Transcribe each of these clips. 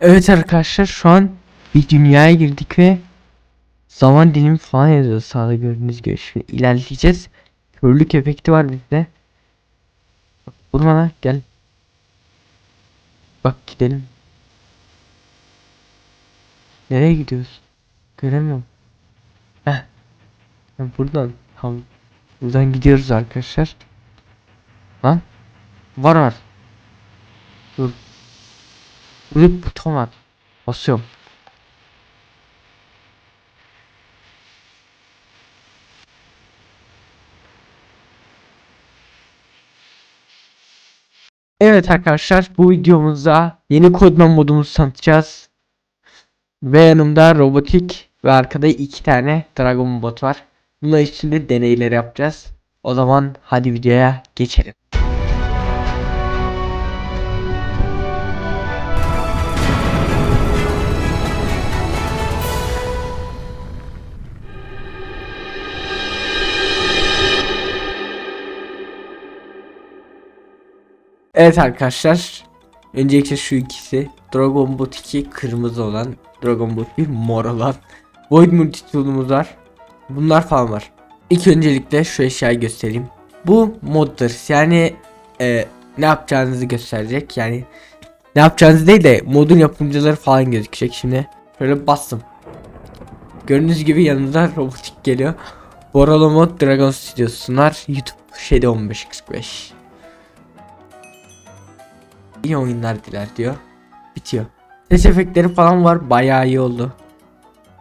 Evet arkadaşlar şu an bir dünyaya girdik ve zaman dilimi falan yazıyor sağda gördüğünüz gibi. Şimdi ilerleyeceğiz. Körlük efekti var bizde. Bak, Vurma lan gel. Bak gidelim. Nereye gidiyoruz? Göremiyorum. Heh. Ha, buradan. Tamam. Buradan gidiyoruz arkadaşlar. Lan. Var var. Dur. Bir buton var. Basıyorum. Evet arkadaşlar bu videomuzda yeni kodman modumuzu tanıtacağız. Ve yanımda robotik ve arkada iki tane dragon bot var. Bunlar için de deneyler yapacağız. O zaman hadi videoya geçelim. Evet arkadaşlar. Öncelikle şu ikisi. Dragon Bot 2 kırmızı olan. Dragon Bot 1 mor olan. Void Multitool'umuz var. Bunlar falan var. İlk öncelikle şu eşyayı göstereyim. Bu moddur. Yani e, ne yapacağınızı gösterecek. Yani ne yapacağınızı değil de modun yapımcıları falan gözükecek. Şimdi şöyle bastım. Gördüğünüz gibi yanında robotik geliyor. Boralo Mod Dragon Studios sunar. YouTube şeyde 15.45. İyi oyunlar diler diyor. Bitiyor. Ses efektleri falan var. Bayağı iyi oldu.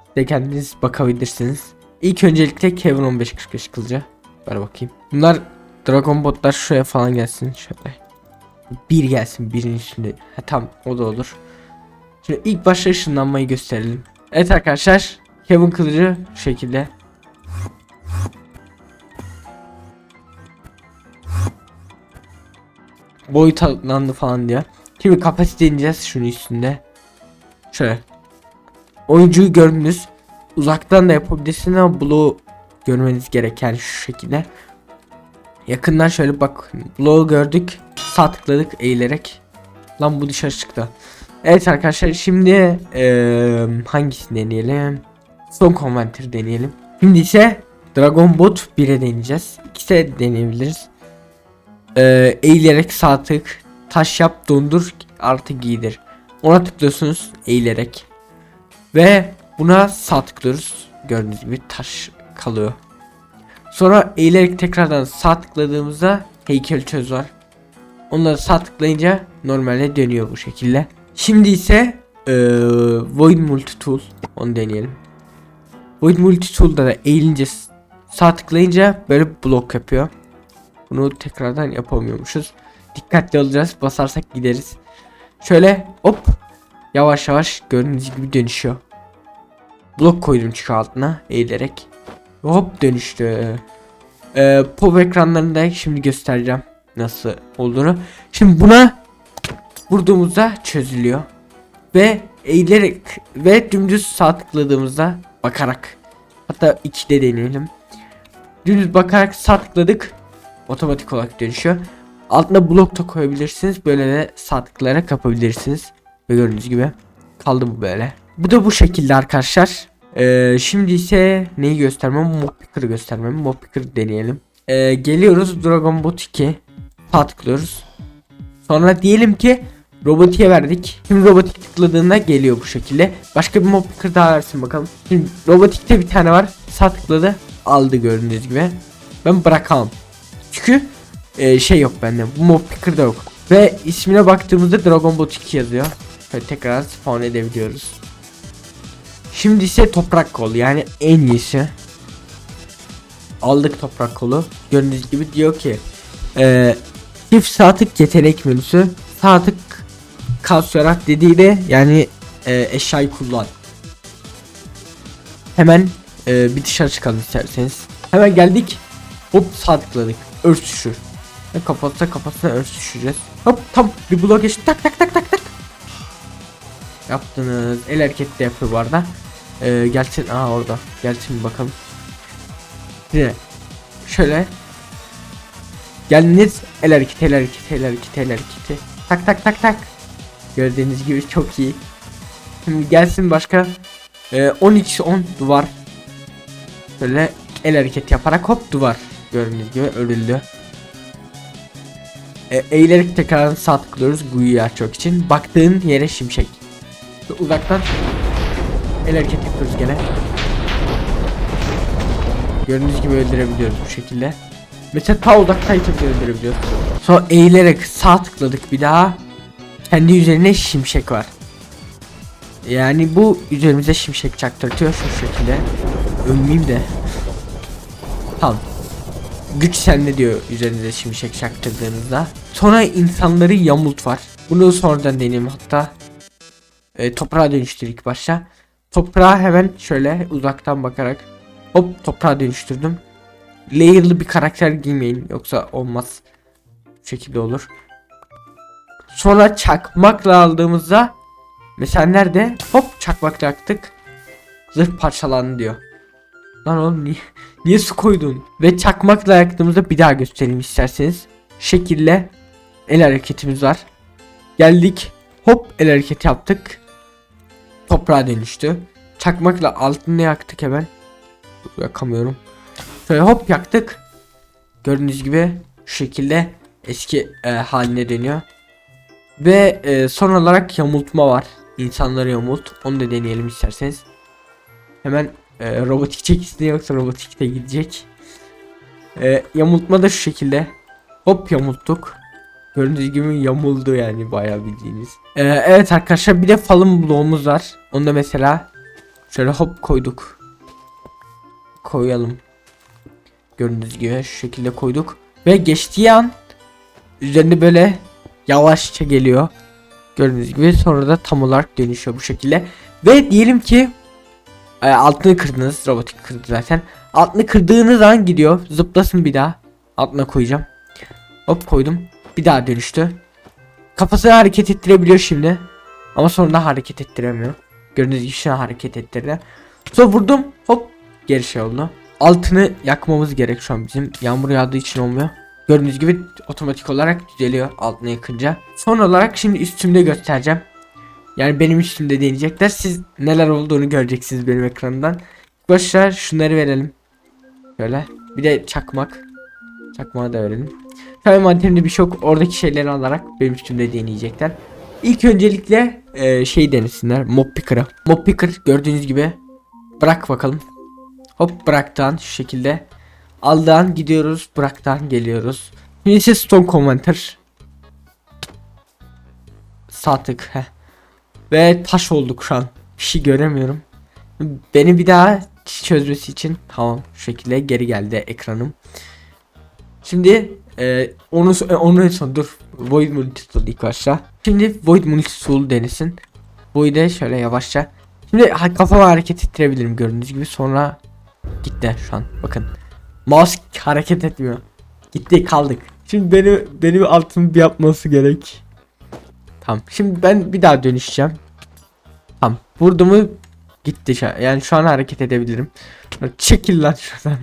Siz de kendiniz bakabilirsiniz. İlk öncelikle Kevin 1545 kılıcı. Ver bakayım. Bunlar Dragon Botlar şuraya falan gelsin. Şöyle. Bir gelsin birin üstünde. Ha tamam o da olur. Şimdi ilk başta ışınlanmayı gösterelim. Evet arkadaşlar. Kevin kılıcı şu şekilde. Boyut atlandı falan diyor. Şimdi kapasite ineceğiz şunun üstünde. Şöyle. Oyuncuyu gördünüz. Uzaktan da yapabilirsiniz ama bloğu görmeniz gereken şu şekilde. Yakından şöyle bak. Bloğu gördük. Sağ tıkladık eğilerek. Lan bu dışarı çıktı. Evet arkadaşlar şimdi eee hangisini deneyelim? Son konventör deneyelim. Şimdi ise Dragon Bot 1'e deneyeceğiz. İkisi de deneyebiliriz e, eğilerek sağ tık taş yap dondur artı giydir. Ona tıklıyorsunuz eğilerek. Ve buna sağ tıklıyoruz. Gördüğünüz gibi taş kalıyor. Sonra eğilerek tekrardan sağ tıkladığımızda heykel çöz var. Onları sağ tıklayınca normalde dönüyor bu şekilde. Şimdi ise e, Void Multi Tool onu deneyelim. Void Multi Tool'da da eğilince sağ tıklayınca böyle blok yapıyor. Bunu tekrardan yapamıyormuşuz. Dikkatli olacağız. Basarsak gideriz. Şöyle hop. Yavaş yavaş gördüğünüz gibi dönüşüyor. Blok koydum çık altına eğilerek. Hop dönüştü. Ee, pop ekranlarında şimdi göstereceğim nasıl olduğunu. Şimdi buna vurduğumuzda çözülüyor. Ve eğilerek ve dümdüz sağ tıkladığımızda bakarak hatta 2'de deneyelim. Dümdüz bakarak sağ tıkladık otomatik olarak dönüşüyor. Altına blok da koyabilirsiniz. Böyle de sağ tıklayarak kapabilirsiniz. Ve gördüğünüz gibi kaldı bu böyle. Bu da bu şekilde arkadaşlar. Ee, şimdi ise neyi göstermem? Mopicker'ı göstermem. Mopicker deneyelim. Ee, geliyoruz Dragon Bot 2. Sağ tıklıyoruz. Sonra diyelim ki robotiğe verdik. Şimdi robotik tıkladığında geliyor bu şekilde. Başka bir Mopicker daha versin bakalım. Şimdi robotikte bir tane var. Sağ tıkladı. Aldı gördüğünüz gibi. Ben bırakalım. Çünkü e, şey yok bende. Mob Picker da yok. Ve ismine baktığımızda Dragon Bot 2 yazıyor. Böyle tekrar spawn edebiliyoruz. Şimdi ise toprak kolu yani en iyisi. Aldık toprak kolu. Gördüğünüz gibi diyor ki e, çift sağ tık yetenek menüsü sağ tık kalsiyarak dediğiyle yani e, eşyayı kullan. Hemen e, bir dışarı çıkalım isterseniz. Hemen geldik. Hop sağ tıkladık. Örs düşür. Ve kapatsa kapatsa örs düşüreceğiz. Hop tam bir blok geçti. Tak tak tak tak tak. Yaptınız. El hareketi de yapıyor bu arada. Ee, gelsin. Aa orada. Gelsin bir bakalım. Yine. Şöyle. Geldiniz. El hareketi, el hareketi, el hareketi, el hareketi. Tak tak tak tak. Gördüğünüz gibi çok iyi. Şimdi gelsin başka e, 10x10 duvar. Böyle el hareketi yaparak hop duvar. Gördüğünüz gibi örüldü. E, eğilerek tekrar sağ tıklıyoruz Gu'yu açmak için. Baktığın yere şimşek. Uzaktan el hareket yapıyoruz gene. Gördüğünüz gibi öldürebiliyoruz bu şekilde. Mesela ta uzaktayken öldürebiliyoruz. Sonra eğilerek sağ tıkladık bir daha. Kendi üzerine şimşek var. Yani bu üzerimize şimşek çaktırtıyor şu şekilde. Ölmeyeyim de. Tamam. Güç sende diyor üzerinize şimşek çaktırdığınızda. Sonra insanları yamult var. Bunu sonradan deneyim hatta. E, toprağa dönüştür ilk başta. Toprağa hemen şöyle uzaktan bakarak hop toprağa dönüştürdüm. Layer'lı bir karakter giymeyin yoksa olmaz. Bu şekilde olur. Sonra çakmakla aldığımızda mesela nerede? Hop çakmakla yaktık. Zırh parçalandı diyor. Lan oğlum niye, niye su koydun? Ve çakmakla yaktığımızda bir daha göstereyim isterseniz. Şekille el hareketimiz var. Geldik. Hop el hareketi yaptık. Toprağa dönüştü. Çakmakla altını yaktık hemen. Yakamıyorum. Şöyle hop yaktık. Gördüğünüz gibi şu şekilde eski e, haline dönüyor. Ve e, son olarak yamultma var. İnsanları yamult. Onu da deneyelim isterseniz. Hemen e, robotik çekisi yoksa robotik de gidecek. E, yamultma da şu şekilde. Hop yamulttuk. Gördüğünüz gibi yamuldu yani bayağı bildiğiniz. E, evet arkadaşlar bir de falın bloğumuz var. Onu da mesela şöyle hop koyduk. Koyalım. Gördüğünüz gibi şu şekilde koyduk. Ve geçtiği an üzerinde böyle yavaşça geliyor. Gördüğünüz gibi sonra da tam olarak dönüşüyor bu şekilde. Ve diyelim ki e, altını kırdınız. Robotik kırdı zaten. Altını kırdığınız an gidiyor. Zıplasın bir daha. Altına koyacağım. Hop koydum. Bir daha dönüştü. Kafasını hareket ettirebiliyor şimdi. Ama sonra da hareket ettiremiyor. Gördüğünüz gibi şu hareket ettirdi. Sonra vurdum. Hop geri şey oldu. Altını yakmamız gerek şu an bizim. Yağmur yağdığı için olmuyor. Gördüğünüz gibi otomatik olarak düzeliyor altını yakınca. Son olarak şimdi üstümde göstereceğim. Yani benim üstümde deneyecekler. Siz neler olduğunu göreceksiniz benim ekranımdan. Başta şunları verelim. Böyle. Bir de çakmak. Çakmağı da verelim. Tabii maddemde bir yok. Oradaki şeyleri alarak benim üstümde deneyecekler. İlk öncelikle e, şey denesinler. Mob Picker'ı. Mob Picker gördüğünüz gibi. Bırak bakalım. Hop bıraktan şu şekilde. Aldan gidiyoruz. Bıraktan geliyoruz. Şimdi ise Stone Commander. Sağ tık. Heh. Ve taş olduk şu an. Bir şey göremiyorum. Beni bir daha çözmesi için tamam şu şekilde geri geldi ekranım. Şimdi e, onu e, onu son dur. Void Multitool ilk başta. Şimdi Void Multitool denesin. Void'e şöyle yavaşça. Şimdi kafamı hareket ettirebilirim gördüğünüz gibi. Sonra gitti şu an. Bakın. Mouse hareket etmiyor. Gitti kaldık. Şimdi beni benim altımı bir yapması gerek. Tamam. Şimdi ben bir daha dönüşeceğim. Tamam. Vurdu mu gitti şu an. Yani şu an hareket edebilirim. Çekil lan şuradan.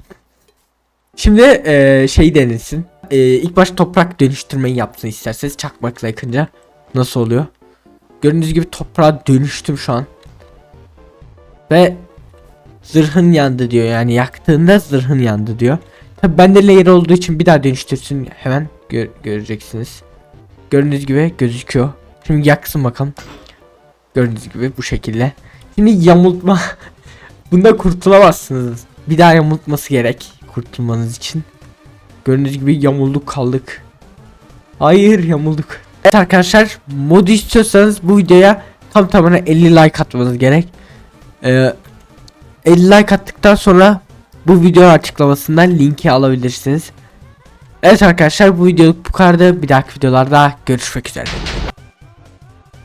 Şimdi eee şey denilsin. Eee ilk baş toprak dönüştürmeyi yapsın isterseniz çakmakla yakınca. Nasıl oluyor? Gördüğünüz gibi toprağa dönüştüm şu an. Ve zırhın yandı diyor yani yaktığında zırhın yandı diyor. Tabi bende layer olduğu için bir daha dönüştürsün hemen gö- göreceksiniz. Gördüğünüz gibi gözüküyor. Şimdi yaksın bakalım. Gördüğünüz gibi bu şekilde. Şimdi yamultma. Bunda kurtulamazsınız. Bir daha yamultması gerek kurtulmanız için. Gördüğünüz gibi yamulduk kaldık. Hayır yamulduk. Evet arkadaşlar modu istiyorsanız bu videoya tam tamına 50 like atmanız gerek. Ee, 50 like attıktan sonra bu video açıklamasından linki alabilirsiniz. Evet arkadaşlar bu videoluk bu kadardı. Bir dahaki videolarda görüşmek üzere.